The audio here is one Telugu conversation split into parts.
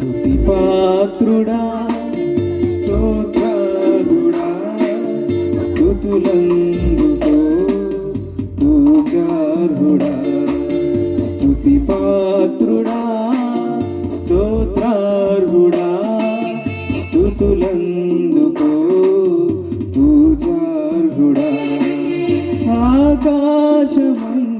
స్తుతి పాత్రుడా స్తోత్రారుడా స్తుతులందుకో పూజారుడా స్తుతి పాత్రుడా స్తోత్రారుడా స్తుతులందుకో పూజారుడా ఆకాశమందు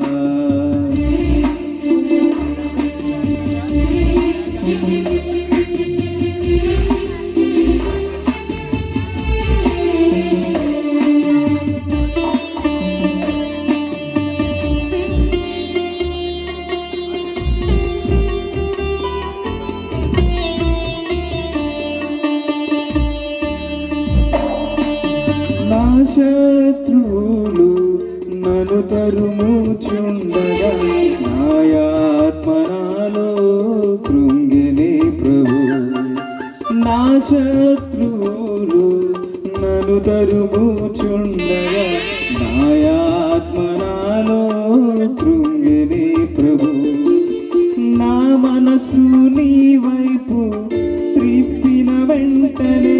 శత్రువులు నన్ను తరుముచుండగా శత్రువులు నన్ను తరుగుచుండగా నాయాత్మ నాలో కృంగిని ప్రభు. నా మనసు నీ వైపు త్రిప్పిన వెంటనే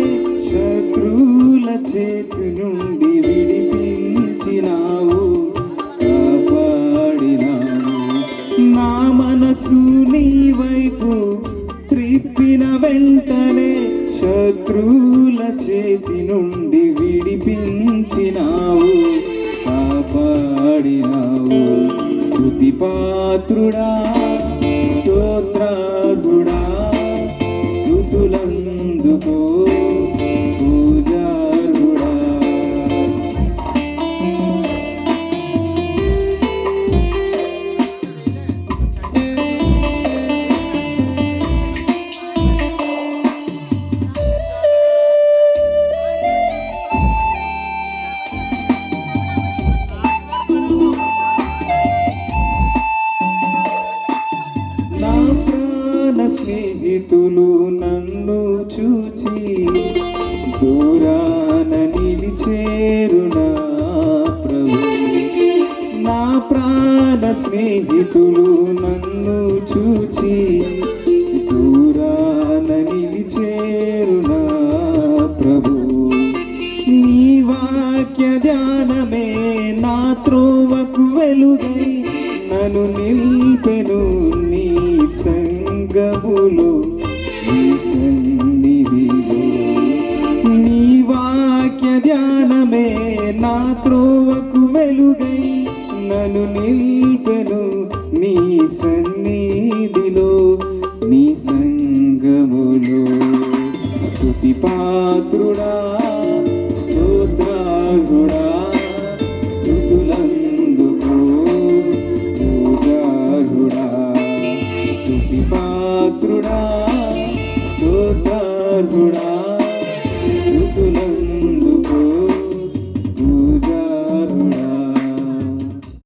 శత్రువుల చేతి నుండి విడిపించినావు కాపాడినావు. నా మనసు నీ వైపు త్రిప్పిన వెంటనే శత్రువుల చేతి నుండి విడిపించినావు కాపాడినావు. స్తుతి పాత్రుడా స్తోత్రాగుడా స్నేహితులు నన్ను చూచి దూరాన నిలిచేరు ప్రభు? నా ప్రాణ స్నేహితులు నన్ను చూచి దూరాన నిలిచేరు ప్రభు? నీ వాక్య ధ్యానమే నా త్రోవకు వెలుగై నన్ను నిల్పెను. నీ నీ సన్నిధిలో నీ వాక్య ధ్యానమే నా త్రోవకు వెలుగై నన్ను నిల్పెను నీ సన్నిధిలో నీ సంగములో. స్తుతి పాత్రుడా స్తోత్రాగుడా